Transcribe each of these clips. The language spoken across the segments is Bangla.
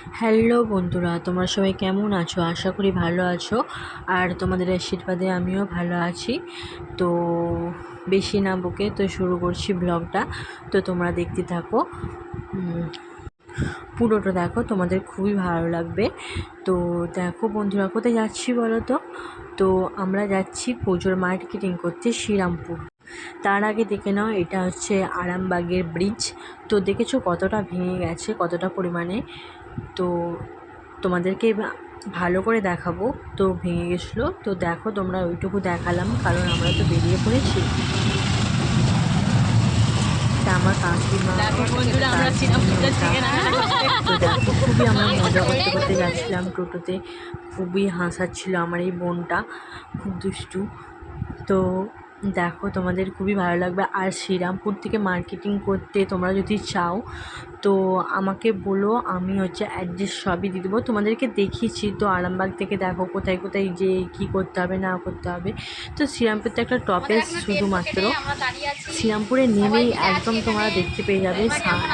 হ্যালো বন্ধুরা, তোমরা সবাই কেমন আছো? আশা করি ভালো আছো। আর তোমাদের আশীর্বাদে আমিও ভালো আছি। তো বেশি না বুকে তো শুরু করছি ব্লগটা। তো তোমরা দেখতে থাকো। পুরোটা দেখো, তোমাদের খুবই ভালো লাগবে। তো দেখো বন্ধুরা, কোথায় যাচ্ছি বলো তো? তো আমরা যাচ্ছি পুজোর মার্কেটিং করতে শ্রীরামপুর। তার আগে দেখে নাও এটা হচ্ছে আরামবাগের ব্রিজ তো দেখেছ কতটা ভেঙে গেছে কতটা পরিমাণে? তো তোমাদেরকে ভালো করে দেখাবো। তো ভেঙে গেছিল। তো দেখো তোমরা ওইটুকু দেখালাম কারণ আমরা তো বেরিয়ে পড়েছি। তা আমার কাকিমা খুবই আমরা মজা করতে করতে যাচ্ছিলাম টোটোতে। খুবই হাসাচ্ছিল আমার এই বোনটা। খুব দুষ্টু। তো দেখো তোমাদের খুবই ভালো লাগবে। আর শ্রীরামপুর থেকে মার্কেটিং করতে তোমরা যদি চাও তো আমাকে বলো আমি হচ্ছে অ্যাড্রেস সবই দিয়ে দেবো। তোমাদেরকে দেখিয়েছি তো আরামবাগ থেকে দেখো কোথায় কোথায় যে কী করতে হবে না করতে হবে। তো শ্রীরামপুর তো একটা টপেস শুধুমাত্র। শ্রীরামপুরে নেমেই একদম তোমরা দেখতে পেয়ে যাবে।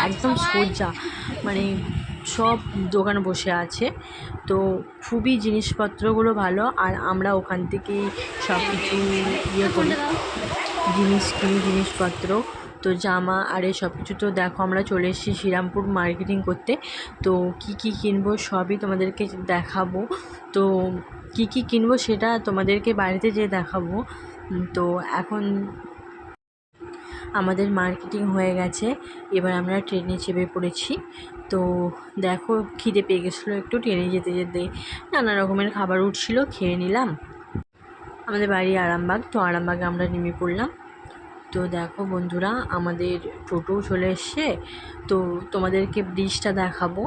একদম সোজা। মানে সব দোকান বসে আছে। তো খুবই জিনিসপত্রগুলো ভালো, আর আমরা ওখান থেকেই সব কিছু ইয়ে করি। জিনিস কিনি, জিনিসপত্র। তো জামা আর সব কিছু তো দেখো, আমরা চলে এসেছি শ্রীরামপুর মার্কেটিং করতে। তো কি কি কিনবো সবই তোমাদেরকে দেখাবো। তো কি কি কিনবো সেটা তোমাদেরকে বাড়িতে যেয়ে দেখাবো। তো এখন আমাদের মার্কেটিং হয়ে গেছে। এবার আমরা ট্রেনে চেপে পড়েছি। তো দেখো, খিদে পেয়ে গেছিল একটু। ট্রেনে যেতে যেতে নানা রকমের খাবার উঠছিল, খেয়ে নিলাম। আমাদের বাড়ি আরামবাগ, তো আরামবাগে আমরা নেমে পড়লাম। তো দেখো বন্ধুরা, আমাদের টোটোও চলে এসছে। তো তোমাদেরকে ব্রিজটা দেখাবো।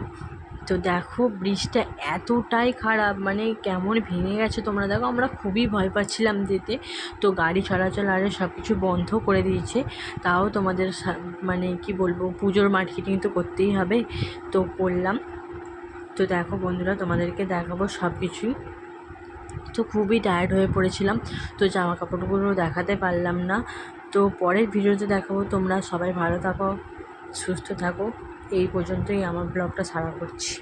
তো দেখো, ব্রিজটা এতটাই খারাপ মানে কেমন ভেঙে গেছে তোমরা দেখো, আমরা খুবই ভয় পাচ্ছিলাম যেতে। তো গাড়ি চলাচল আরে সব কিছু বন্ধ করে দিয়েছে, তাও তোমাদের মানে কি বলব, পুজোর মার্কেটিং তো করতেই হবে, তো করলাম। তো দেখো বন্ধুরা, তোমাদেরকে দেখাবো সব কিছুই তো খুবই টায়ার্ড হয়ে পড়েছিলাম, তো জামা কাপড়গুলো দেখাতে পারলাম না। তো পরের ভিডিওতে দেখাবো, তোমরা সবাই ভালো থাকো, সুস্থ থাকো। এই পর্যন্তই আমার ব্লগটা সারা করছি।